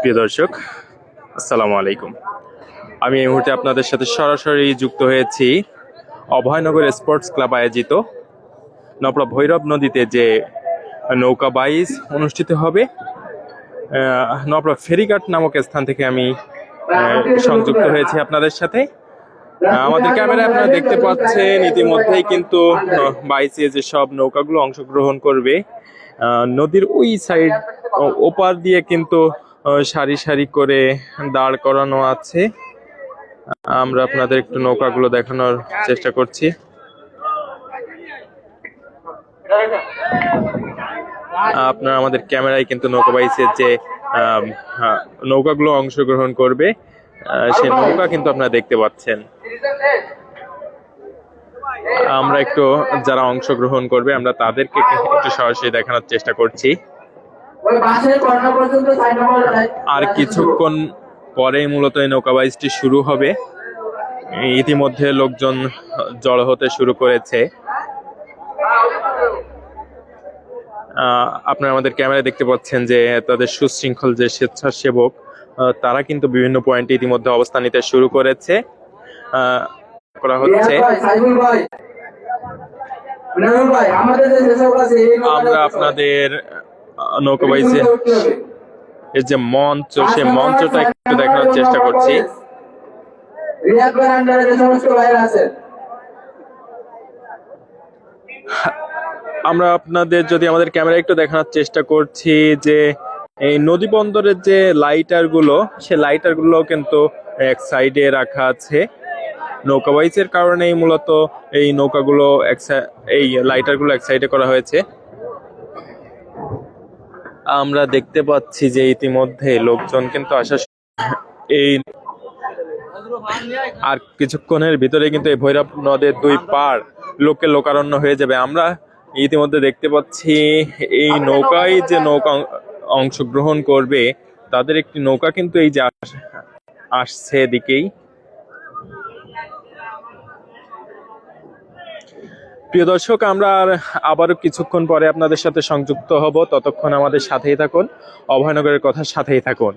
প্রিয় দর্শক, আসসালামু আলাইকুম। আমি এই মুহূর্তে আপনাদের সাথে সরাসরি যুক্ত হয়েছি অভয়নগর স্পোর্টস ক্লাব আয়োজিত নপড়া ভৈরব নদীতে যে নৌকা বাইচ অনুষ্ঠিত হবে। নপড়া ফেরিঘাট নামক স্থান থেকে আমি সংযুক্ত হয়েছি আপনাদের সাথে। আমাদের ক্যামেরায় আপনারা দেখতে পাচ্ছেন ইতিমধ্যেই কিন্তু বাইচে যে সব নৌকাগুলো অংশগ্রহণ করবে নদীর ওই সাইড ওপার দিয়ে কিন্তু সারি সারি করে দাঁড় করানো আছে। আমরা আপনাদের একটু নৌকাগুলো দেখানোর চেষ্টা করছি। আপনারা আমাদের ক্যামেরায় কিন্তু নৌকা বাইচের যে নৌকাগুলো অংশগ্রহণ করবে সেই নৌকা কিন্তু আপনারা দেখতে পাচ্ছেন। আমরা একটু যারা অংশগ্রহণ করবে, আমরা তাদেরকে একটু সরাসরি দেখানোর চেষ্টা করছি। আর কিছুক্ষণ পরে মূলত এই নৌকা বাইচটি শুরু হবে। ইতিমধ্যে লোকজন জড়ো হতে শুরু করেছে। আপনারা আমাদের ক্যামেরায় দেখতে পাচ্ছেন যে তাদের সুশৃঙ্খল যে স্বেচ্ছাসেবক তারা কিন্তু বিভিন্ন পয়েন্টে ইতিমধ্যে অবস্থান নিতে শুরু করেছে। করা হচ্ছে। আমরা আপনাদের নৌকা এর যে মঞ্চ সেই মঞ্চটা একটু দেখানোর চেষ্টা করছি। আমরা আপনাদের যদি আমাদের ক্যামেরা একটু দেখানোর চেষ্টা করছি যে এই নদী বন্দরের যে লাইটারগুলো সে লাইটারগুলো কিন্তু এক সাইডে রাখা আছে। নৌকা বাইচের কারণেই মূলত এই নৌকাগুলো এক এই লাইটারগুলো এক সাইডে করা হয়েছে। আমরা দেখতে পাচ্ছি যে ইতিমধ্যে লোকজন কিন্তু আসা এই আর কিছুক্ষণের ভিতরে কিন্তু এই ভৈরব নদের দুই পার লোকে লোকারণ্য হয়ে যাবে। আমরা ইতিমধ্যে দেখতে পাচ্ছি এই নৌকায় যে নৌকা অংশগ্রহণ করবে, তাদের একটি নৌকা কিন্তু এই যে আসছে এদিকেই। প্রিয় দর্শক, আমরা আর আবারও কিছুক্ষণ পরে আপনাদের সাথে সংযুক্ত হব। ততক্ষণ আমাদের সাথেই থাকুন, অভয়নগরের কথা সাথেই থাকুন।